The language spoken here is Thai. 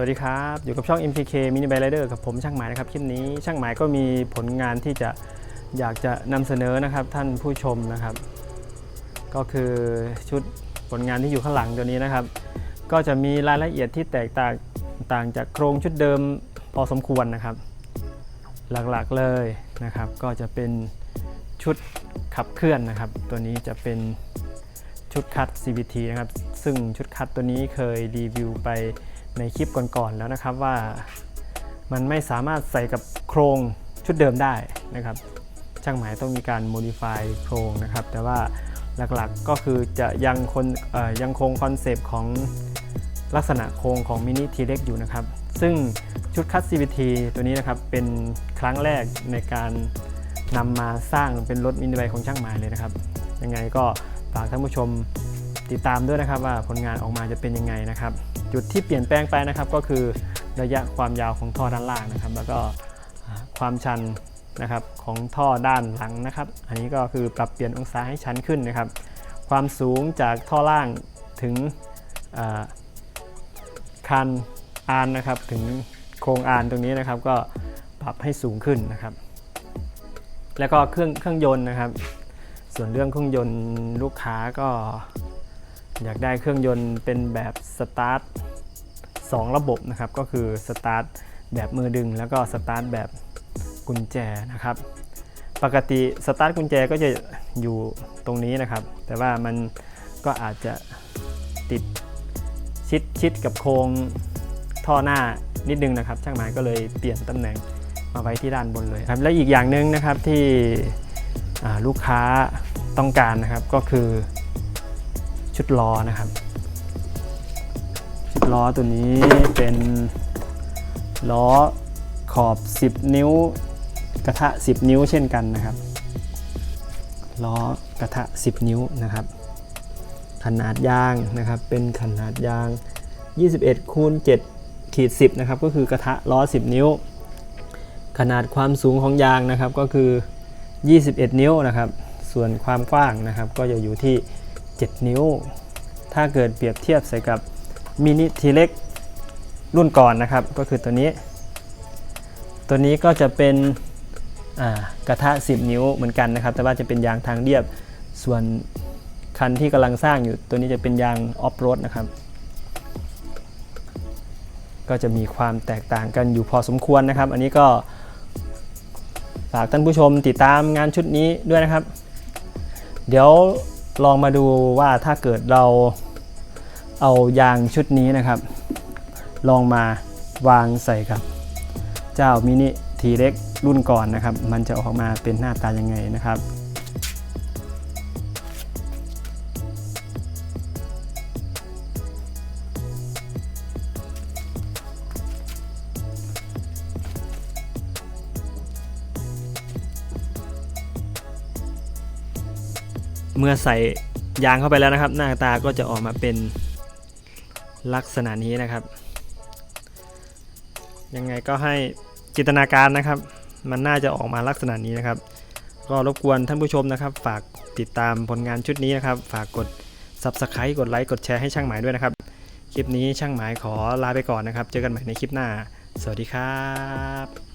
วัสดีครับ อยู่กับช่อง MTK Mini b i Rider กับผมช่างหมายนะครับ คลิปนี้ช่างหมายก็มีผลงานที่จะอยากจะนำเสนอนะครับ ท่านผู้ชมนะครับ ก็คือชุดผลงานที่อยู่ข้างหลังตัวนี้นะครับ ก็จะมีรายละเอียดที่แตกต่างต่างจากโครงชุดเดิมพอสมควรนะครับ หลักๆเลยนะครับ ก็จะเป็นชุดขับเคลื่อนนะครับ ตัวนี้จะเป็น ชุดคัด CVT นะครับ ซึ่งชุดคัดตัวนี้เคยรีวิวไปในคลิปก่อนๆแล้วนะครับว่ามันไม่สามารถใส่กับโครงชุดเดิมได้นะครับ ช่างหมายต้องมีการ modify โครงนะครับ แต่ว่าหลักๆก็คือจะยังคนยังคงคอนเซปต์ของลักษณะโครงของมินิทีเล็กอยู่นะครับ ซึ่งชุดคัด CVT ตัวนี้นะครับเป็นครั้งแรกในการนำมาสร้างเป็นรถมินิไบของช่างหมายเลยนะครับ ยังไงก็ ฝากท่านผู้ชมติดตามด้วยนะครับว่าผลงานออกมาจะเป็นยังไงนะครับ จุดที่เปลี่ยนแปลงไปนะครับก็คือระยะความยาวของท่อด้านล่างนะครับ แล้วก็ความชันนะครับของท่อด้านหลังนะครับ อันนี้ก็คือปรับเปลี่ยนองศาให้ชันขึ้นนะครับ ความสูงจากท่อล่างถึงคันอานนะครับถึงโครงอานตรงนี้นะครับ ก็ปรับให้สูงขึ้นนะครับ แล้วก็เครื่องเครื่องยนต์นะครับ ส่วนเรื่องเครื่องยนต์ลูกค้าก็ อยากได้เครื่องยนต์เป็นแบบสตาร์ท2ระบบนะครับ ก็คือสตาร์ทแบบมือดึง แล้วก็สตาร์ทแบบกุญแจนะครับ ปกติสตาร์ทกุญแจก็จะอยู่ตรงนี้นะครับ แต่ว่ามันก็อาจจะติดชิดชิดกับโครงท่อหน้านิดนึงนะครับ ช่างหมายก็เลยเปลี่ยนตำแหน่งมาไว้ที่ด้านบนเลยครับ และอีกอย่างหนึ่งนะครับที่ ลูกค้าต้องการนะครับก็คือชุดล้อนะครับ ชุดล้อตัวนี้เป็นล้อขอบ 10 นิ้วกระทะ 10 นิ้วเช่นกันนะครับล้อกระทะ 10 นิ้วนะครับ ขนาดยางนะครับเป็นขนาดยาง 21คูณ7ขีด10นะครับก็คือกระทะล้อ 10 นิ้ว ขนาดความสูงของยางนะครับก็คือ 21 นิ้วนะครับ ส่วนความกว้างนะครับก็จะอยู่ที่ 7 นิ้ว ถ้าเกิดเปรียบเทียบใส่กับมินิทีเล็กรุ่นก่อนนะครับ ก็คือตัวนี้ ตัวนี้ก็จะเป็นกระทะ 10 นิ้วเหมือนกันนะครับ แต่ว่าจะเป็นยางทางเรียบ ส่วนคันที่กำลังสร้างอยู่ตัวนี้จะเป็นยางออฟโรดนะครับ ก็จะมีความแตกต่างกันอยู่พอสมควรนะครับ อันนี้ก็ ฝากท่านผู้ชมติดตามงานชุดนี้ด้วยนะครับ เดี๋ยวลองมาดูว่าถ้าเกิดเราเอายางชุดนี้นะครับ ลองมาวางใส่กับ เจ้ามินิทีเล็กรุ่นก่อนนะครับ มันจะออกมาเป็นหน้าตายังไงนะครับ เมื่อใส่ยางเข้าไปแล้วนะครับ หน้าตาก็จะออกมาเป็นลักษณะนี้นะครับ ยังไงก็ให้จินตนาการนะครับ มันน่าจะออกมาลักษณะนี้นะครับ ก็รบกวนท่านผู้ชมนะครับ ฝากติดตามผลงานชุดนี้นะครับ ฝากกด Subscribe กดไลค์กดแชร์ให้ช่างหมายด้วยนะครับ คลิปนี้ช่างหมายขอลาไปก่อนนะครับ เจอกันใหม่ในคลิปหน้า สวัสดีครับ